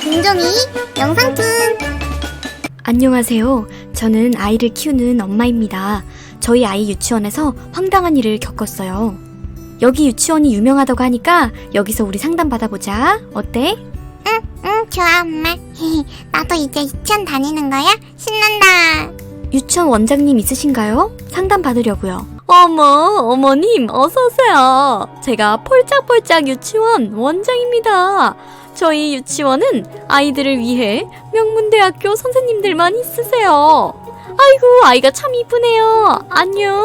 김종이 영상툰 안녕하세요. 저는 아이를 키우는 엄마입니다. 저희 아이 유치원에서 황당한 일을 겪었어요. 여기 유치원이 유명하다고 하니까 여기서 우리 상담 받아보자. 어때? 응 좋아 엄마 나도 이제 유치원 다니는 거야? 신난다 유치원 원장님 있으신가요? 상담 받으려고요. 어머, 어머님, 어서오세요. 제가 폴짝폴짝 유치원 원장입니다. 저희 유치원은 아이들을 위해 명문대학교 선생님들만 있으세요. 아이고, 아이가 참 이쁘네요. 안녕.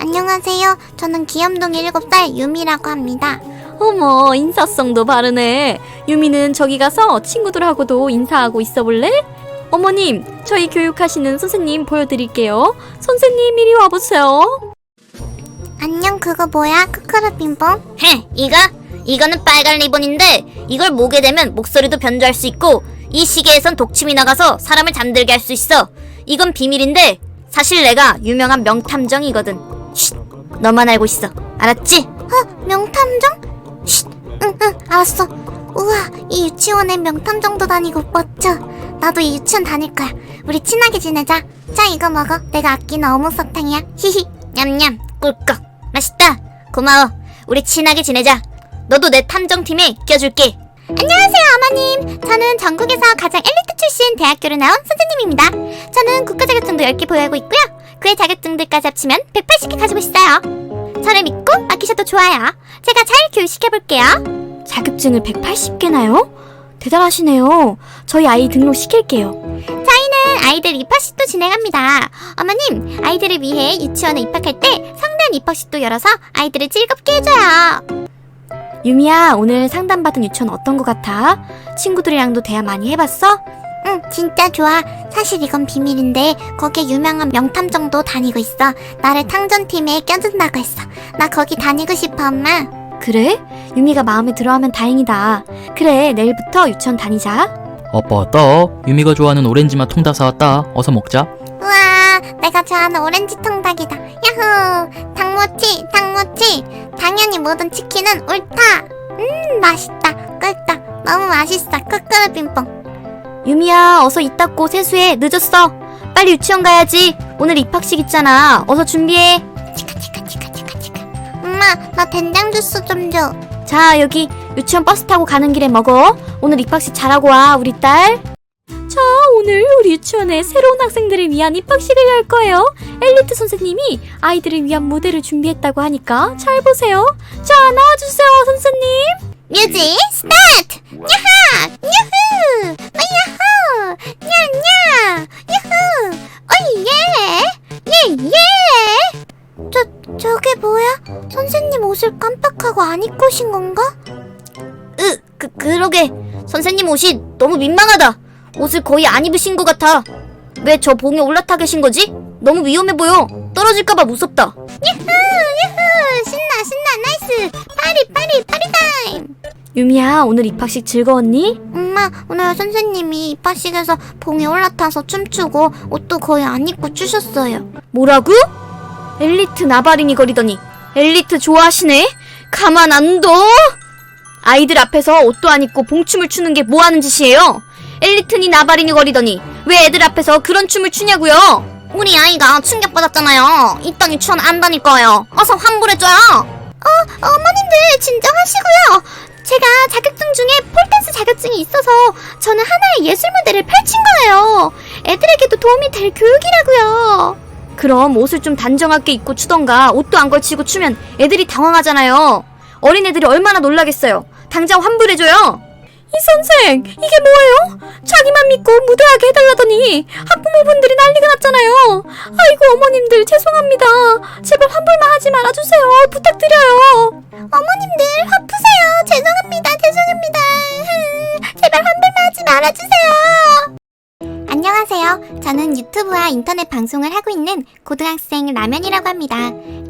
안녕하세요 저는 귀염동 7살 유미라고 합니다 어머, 인사성도 바르네. 유미는 저기 가서 친구들하고도 인사하고 있어 볼래? 어머님, 저희 교육하시는 선생님 보여드릴게요. 선생님, 이리 와보세요. 안녕 그거 뭐야? 크크르 빙봉 헤, 이거? 이거는 빨간 리본인데 이걸 목에 대면 목소리도 변조할 수 있고 이 시계에선 독침이 나가서 사람을 잠들게 할 수 있어. 이건 비밀인데 사실 내가 유명한 명탐정이거든. 쉿, 너만 알고 있어. 알았지? 어? 명탐정? 쉿 응 응 알았어 우와 이 유치원에 명탐정도 다니고 멋져 나도 이 유치원 다닐 거야 우리 친하게 지내자 자 이거 먹어 내가 아끼는 어묵 사탕이야 히히 냠냠, 꿀꺽. 맛있다. 고마워. 우리 친하게 지내자. 너도 내 탐정팀에 껴줄게. 안녕하세요, 어머님. 저는 전국에서 가장 엘리트 출신 대학교를 나온 선생님입니다. 저는 국가 자격증도 10개 보유하고 있고요. 그의 자격증들까지 합치면 180개 가지고 있어요. 저를 믿고 맡기셔도 좋아요. 제가 잘 교육시켜볼게요. 자격증을 180개나요? 대단하시네요. 저희 아이 등록시킬게요. 아이들 입학식도 진행합니다. 어머님, 아이들을 위해 유치원에 입학할 때 성대한 입학식도 열어서 아이들을 즐겁게 해줘요. 유미야, 오늘 상담받은 유치원 어떤 것 같아? 친구들이랑도 대화 많이 해봤어? 응, 진짜 좋아. 사실 이건 비밀인데 거기에 유명한 명탐정도 다니고 있어. 나를 탕전팀에 껴준다고 했어. 나 거기 다니고 싶어, 엄마. 그래? 유미가 마음에 들어하면 다행이다. 그래, 내일부터 유치원 다니자. 아빠 왔다. 유미가 좋아하는 오렌지맛 통닭 사왔다. 어서 먹자. 우와, 내가 좋아하는 오렌지 통닭이다. 야호! 닭모치, 닭모치. 당연히 모든 치킨은 옳다. 음, 맛있다. 꿀떡. 너무 맛있어. 크크르 빙봉. 유미야, 어서 꼬 세수해. 늦었어. 빨리 유치원 가야지. 오늘 입학식 있잖아. 어서 준비해. 치카, 치카, 치카, 치카, 치카. 엄마, 나 된장 주스 좀 줘. 자, 여기 유치원 버스 타고 가는 길에 먹어. 오늘 입학식 잘하고 와, 우리 딸. 자, 오늘 우리 유치원에 새로운 학생들을 위한 입학식을 열 거예요. 엘리트 선생님이 아이들을 위한 무대를 준비했다고 하니까 잘 보세요. 자, 나와주세요, 선생님. 뮤직 스타트! 야하! 어, 야호! 냐냐! 유후! 어, 예! 예, 예! 저, 저게 뭐야? 선생님 옷을 깜빡하고 안 입고 오신 건가? 으, 그, 그러게. 선생님 옷이 너무 민망하다. 옷을 거의 안 입으신 것 같아. 왜 저 봉에 올라타 계신 거지? 너무 위험해 보여. 떨어질까봐 무섭다. 유후! 유후! 신나, 신나, 나이스! 파리, 파리, 파리 타임! 유미야, 오늘 입학식 즐거웠니? 엄마, 오늘 선생님이 입학식에서 봉에 올라타서 춤추고 옷도 거의 안 입고 추셨어요. 뭐라고? 엘리트 나발이니 거리더니 엘리트 좋아하시네? 가만 안 둬? 아이들 앞에서 옷도 안 입고 봉춤을 추는 게 뭐 하는 짓이에요? 엘리트니 나발이니 거리더니 왜 애들 앞에서 그런 춤을 추냐고요? 우리 아이가 충격받았잖아요. 이딴 유치원 안 다닐 거예요. 어서 환불해줘요. 어머님들 진정하시고요. 제가 자격증 중에 폴댄스 자격증이 있어서 저는 하나의 예술 무대를 펼친 거예요. 애들에게도 도움이 될 교육이라고요. 그럼 옷을 좀 단정하게 입고 추던가 옷도 안 걸치고 추면 애들이 당황하잖아요. 어린애들이 얼마나 놀라겠어요. 당장 환불해줘요. 이 선생, 이게 뭐예요? 자기만 믿고 무대하게 해달라더니 학부모분들이 난리가 났잖아요. 아이고 어머님들 죄송합니다. 제발 환불만 하지 말아주세요. 부탁드려요. 어머님들 화푸세요. 죄송합니다. 죄송합니다. 제발 환불만 하지 말아주세요. 안녕하세요. 저는 유튜브와 인터넷 방송을 하고 있는 고등학생 라면이라고 합니다.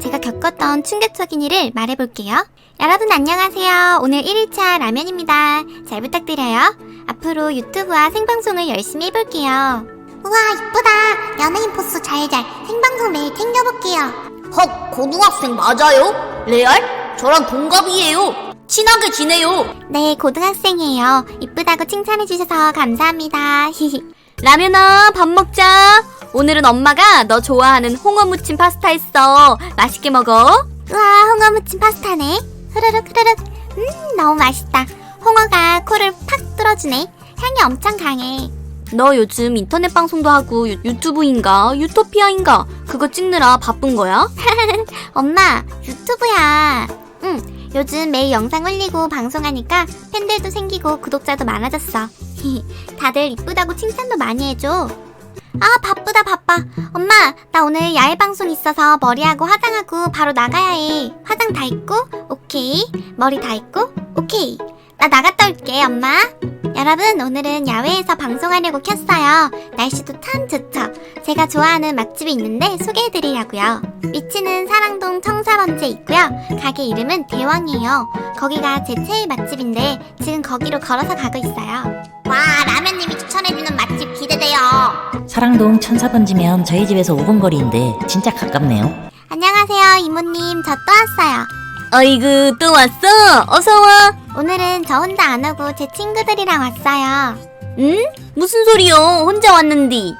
제가 겪었던 충격적인 일을 말해볼게요. 여러분 안녕하세요. 오늘 1일차 라면입니다. 잘 부탁드려요. 앞으로 유튜브와 생방송을 열심히 해볼게요. 우와 이쁘다. 연예인 포스 잘잘 생방송 매일 챙겨볼게요. 헉, 고등학생 맞아요? 레알? 저랑 동갑이에요. 친하게 지내요. 네, 고등학생이에요. 이쁘다고 칭찬해주셔서 감사합니다. 라면아, 밥 먹자. 오늘은 엄마가 너 좋아하는 홍어 무침 파스타 했어. 맛있게 먹어. 우와, 홍어 무침 파스타네. 흐르륵 흐르륵. 음, 너무 맛있다. 홍어가 코를 팍 뚫어주네. 향이 엄청 강해. 너 요즘 인터넷 방송도 하고 유, 유튜브인가 유토피아인가 그거 찍느라 바쁜 거야? 엄마, 유튜브야. 응, 요즘 매일 영상 올리고 방송하니까 팬들도 생기고 구독자도 많아졌어. 다들 이쁘다고 칭찬도 많이 해줘. 아, 바쁘다, 바빠. 엄마, 나 오늘 야외 방송 있어서 머리하고 화장하고 바로 나가야 해. 화장 다 했고, 오케이. 머리 다 했고, 오케이. 나 나갔다 올게, 엄마. 여러분, 오늘은 야외에서 방송하려고 켰어요. 날씨도 참 좋죠. 제가 좋아하는 맛집이 있는데 소개해드리려고요. 위치는 사랑동 청사번지에 있고요. 가게 이름은 대왕이에요. 거기가 제 최애 맛집인데 지금 거기로 걸어서 가고 있어요. 와, 라면님이 추천해주는 맛집 기대돼요. 사랑동 천사번지면 저희 집에서 5분 거리인데 진짜 가깝네요. 안녕하세요, 이모님. 저 또 왔어요. 어이구 또 왔어? 어서 와. 오늘은 저 혼자 안 오고 제 친구들이랑 왔어요. 응? 무슨 소리요? 혼자 왔는디.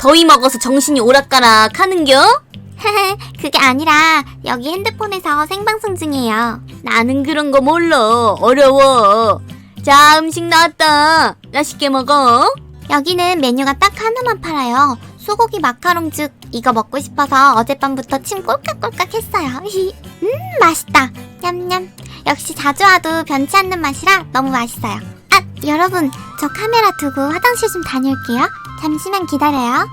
더위 먹어서 정신이 오락가락 하는겨? 그게 아니라 여기 핸드폰에서 생방송 중이에요. 나는 그런 거 몰라. 어려워. 자, 음식 나왔다. 맛있게 먹어. 여기는 메뉴가 딱 하나만 팔아요. 소고기 마카롱죽 이거 먹고 싶어서 어젯밤부터 침 꼴깍꼴깍 했어요. 음 맛있다. 냠냠. 역시 자주 와도 변치 않는 맛이라 너무 맛있어요. 아 여러분 저 카메라 두고 화장실 좀 다녀올게요. 잠시만 기다려요.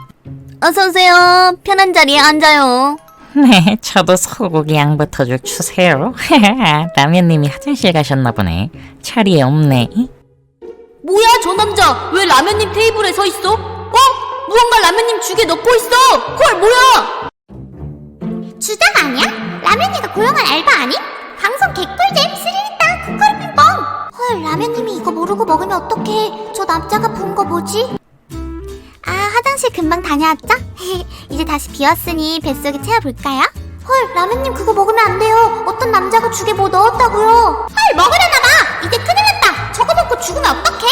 어서 오세요. 편한 자리에 앉아요. 네, 저도 소고기 양부터 좀 주세요. 라면님이 화장실 가셨나 보네. 자리에 없네. 뭐야 저 남자 왜 라면님 테이블에 서 있어? 어? 무언가 라면님 죽에 넣고 있어. 헐 뭐야? 주작 아니야? 라면이가 고용한 알바 아니? 방송 개꿀잼 스릴있다 쿠쿠르핑뽕 헐 라면님이 이거 모르고 먹으면 어떡해 저 남자가 본 거 뭐지? 아 화장실 금방 다녀왔죠? 이제 다시 비웠으니 뱃속에 채워볼까요? 헐 라면님 그거 먹으면 안 돼요 어떤 남자가 죽에 뭐 넣었다고요 헐 먹으려나 봐 이제 큰일 났다 저거 먹고 죽으면 어떡해?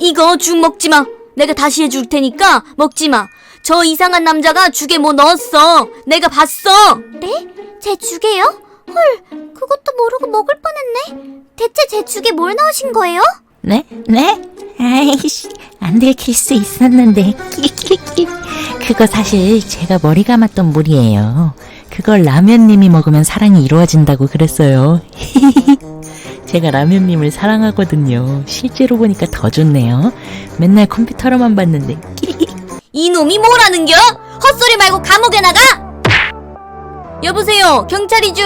이거 죽 먹지 마. 내가 다시 해줄 테니까 먹지 마. 저 이상한 남자가 죽에 뭐 넣었어. 내가 봤어. 네? 제 죽에요? 헐 그것도 모르고 먹을 뻔했네 대체 제 죽에 뭘 넣으신 거예요? 네? 네? 아이씨, 안 들킬 수 있었는데. 그거 사실 제가 머리 감았던 물이에요. 그걸 라면님이 먹으면 사랑이 이루어진다고 그랬어요. 제가 라면님을 사랑하거든요. 실제로 보니까 더 좋네요. 맨날 컴퓨터로만 봤는데. 이놈이 뭐라는겨? 헛소리 말고 감옥에 나가! 여보세요, 경찰이죠?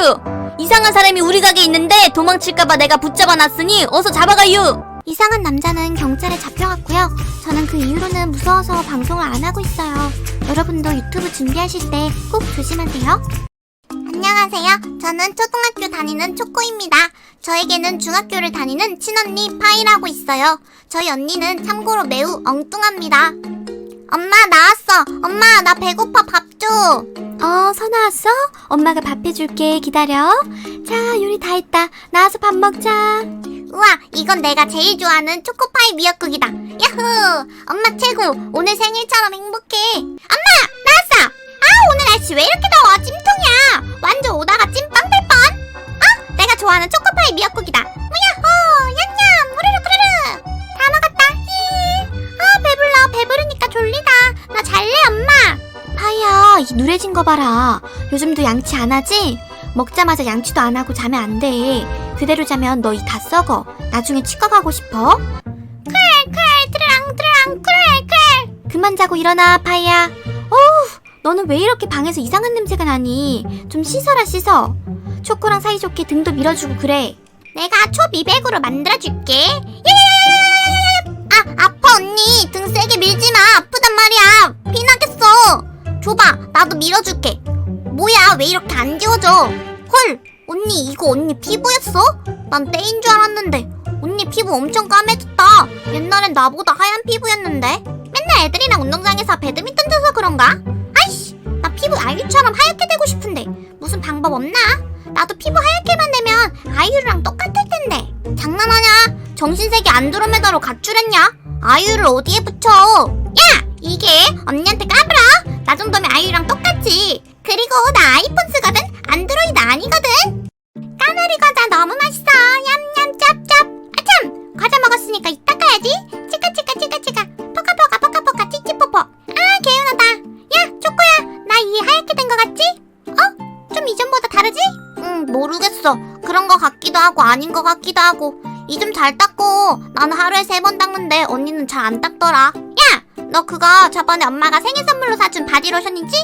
이상한 사람이 우리 가게 있는데 도망칠까봐 내가 붙잡아 놨으니 어서 잡아가요! 이상한 남자는 경찰에 잡혀갔고요. 저는 그 이후로는 무서워서 방송을 안 하고 있어요. 여러분도 유튜브 준비하실 때 꼭 조심하세요. 안녕하세요. 저는 초등학교 다니는 초코입니다. 저에게는 중학교를 다니는 친언니 파이라고 있어요. 저희 언니는 참고로 매우 엉뚱합니다. 엄마 나왔어. 엄마 나 배고파 밥 줘. 어 선아 왔어? 엄마가 밥 해줄게 기다려. 자 요리 다 했다. 나와서 밥 먹자. 우와, 이건 내가 제일 좋아하는 초코파이 미역국이다. 야호! 엄마 최고! 오늘 생일처럼 행복해. 엄마! 나왔어! 아, 오늘 날씨 왜 이렇게 더워? 찜통이야! 완전 오다가 찐빵 될 뻔! 아, 내가 좋아하는 초코파이 미역국이다. 야호! 냠냠! 후루룩 후루룩! 다 먹었다. 히! 아, 배불러. 배부르니까 졸리다. 나 잘래, 엄마! 파이야, 이 누래진 거 봐라. 요즘도 양치 안 하지? 먹자마자 양치도 안 하고 자면 안 돼. 그대로 자면 너이다 썩어. 나중에 치과 가고 싶어? 크랄 크랄 드랑 드랑 크랄 크랄. 그만 자고 일어나 파이야. 어우, 너는 왜 이렇게 방에서 이상한 냄새가 나니? 좀 씻어라 씻어. 초코랑 사이좋게 등도 밀어주고 그래. 내가 초미백으로 만들어줄게. 야야야야야야야야! 아 아파 언니 등 세게 밀지 마 아프단 말이야 피나겠어. 줘봐 나도 밀어줄게. 뭐야 왜 이렇게 안 지워져? 헐 언니 이거 언니 피부였어? 난 때인 줄 알았는데 언니 피부 엄청 까매졌다 옛날엔 나보다 하얀 피부였는데 맨날 애들이랑 운동장에서 배드민턴 쳐서 그런가? 아이씨 나 피부 알기처럼 하얗게 되고 싶은데 무슨 방법 없나? 나도 피부 하얗게만 되면 아이유랑 똑같을 텐데. 장난하냐? 정신세계 안드로메다로 가출했냐? 아이유를 어디에 붙여? 야! 이게 언니한테 까불어? 나 정도면 아이유랑 똑같지. 그리고 나 아이폰 아니거든? 까나리 과자 너무 맛있어. 냠냠 짭짭. 아참! 과자 먹었으니까 이따 가야지. 치카 치카 치카 치카. 포카 포카 포카 포카 찌찌뽀뽀. 아 개운하다. 야 초코야 나 이 하얗게 된 거 같지? 어? 좀 이전보다 다르지? 응 모르겠어. 그런 거 같기도 하고 아닌 거 같기도 하고. 이 좀 잘 닦고 나는 하루에 세 번 닦는데 언니는 잘 안 닦더라. 야! 너 그거 저번에 엄마가 생일 선물로 사준 바디로션이지?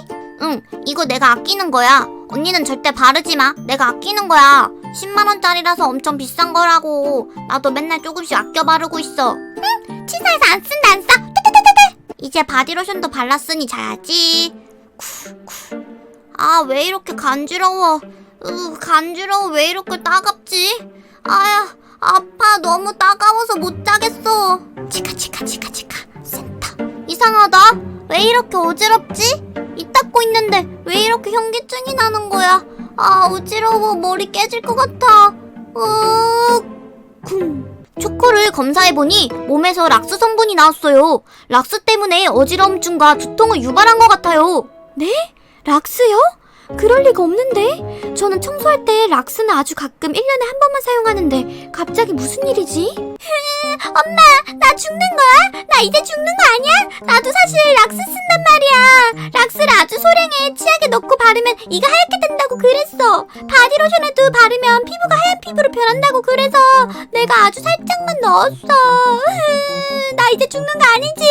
응, 이거 내가 아끼는 거야. 언니는 절대 바르지 마. 내가 아끼는 거야. 10만원짜리라서 엄청 비싼 거라고. 나도 맨날 조금씩 아껴 바르고 있어. 응, 치사해서 안 쓴다, 안 써. 뜨뜨뜨뜨뜨. 이제 바디로션도 발랐으니 자야지. 쿠쿠. 아, 왜 이렇게 간지러워. 으, 간지러워. 왜 이렇게 따갑지? 아야, 아파. 너무 따가워서 못 자겠어. 치카, 치카, 치카, 치카. 센터. 이상하다. 왜 이렇게 어지럽지? 이 닦고 있는데 왜 이렇게 현기증이 나는 거야? 아 어지러워 머리 깨질 것 같아. 으, 쿵. 초코를 검사해보니 몸에서 락스 성분이 나왔어요. 락스 때문에 어지러움증과 두통을 유발한 것 같아요. 네? 락스요? 그럴 리가 없는데. 저는 청소할 때 락스는 아주 가끔 1년에 한 번만 사용하는데 갑자기 무슨 일이지? 엄마 나 죽는 거야? 나 이제 죽는 거 아니야? 나도 사실 락스 쓴단 말이야. 락스를 아주 소량에 치약에 넣고 바르면 이가 하얗게 된다고 그랬어. 바디로션에도 바르면 피부가 하얀 피부로 변한다고 그래서 내가 아주 살짝만 넣었어. 나 이제 죽는 거 아니지?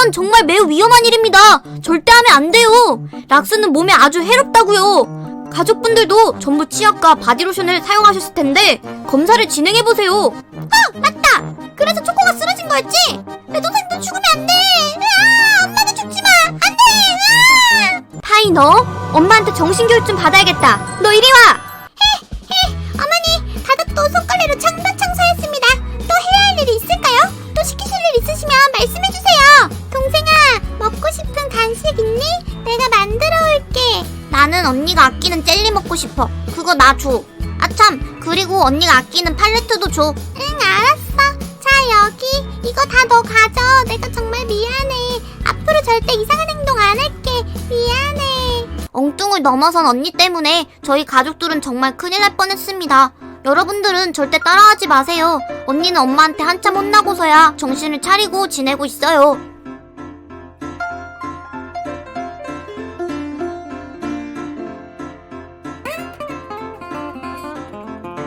네? 그건 정말 매우 위험한 일입니다. 절대 하면 안 돼요. 락스는 몸에 아주 해롭다고요. 가족분들도 전부 치약과 바디로션을 사용하셨을 텐데 검사를 진행해 보세요. 맞다. 그래서 초코가 쓰러진 거였지? 내 동생도 죽으면 안 돼. 아, 엄마도 죽지 마. 안 돼. 아! 파이 너 엄마한테 정신교육 좀 받아야겠다. 너 이리 와. 언니가 아끼는 젤리 먹고 싶어. 그거 나 줘. 아 참, 그리고 언니가 아끼는 팔레트도 줘. 응, 알았어. 자, 여기. 이거 다 너 가져. 내가 정말 미안해. 앞으로 절대 이상한 행동 안 할게. 미안해. 엉뚱을 넘어선 언니 때문에 저희 가족들은 정말 큰일 날 뻔했습니다. 여러분들은 절대 따라하지 마세요. 언니는 엄마한테 한참 혼나고서야 정신을 차리고 지내고 있어요.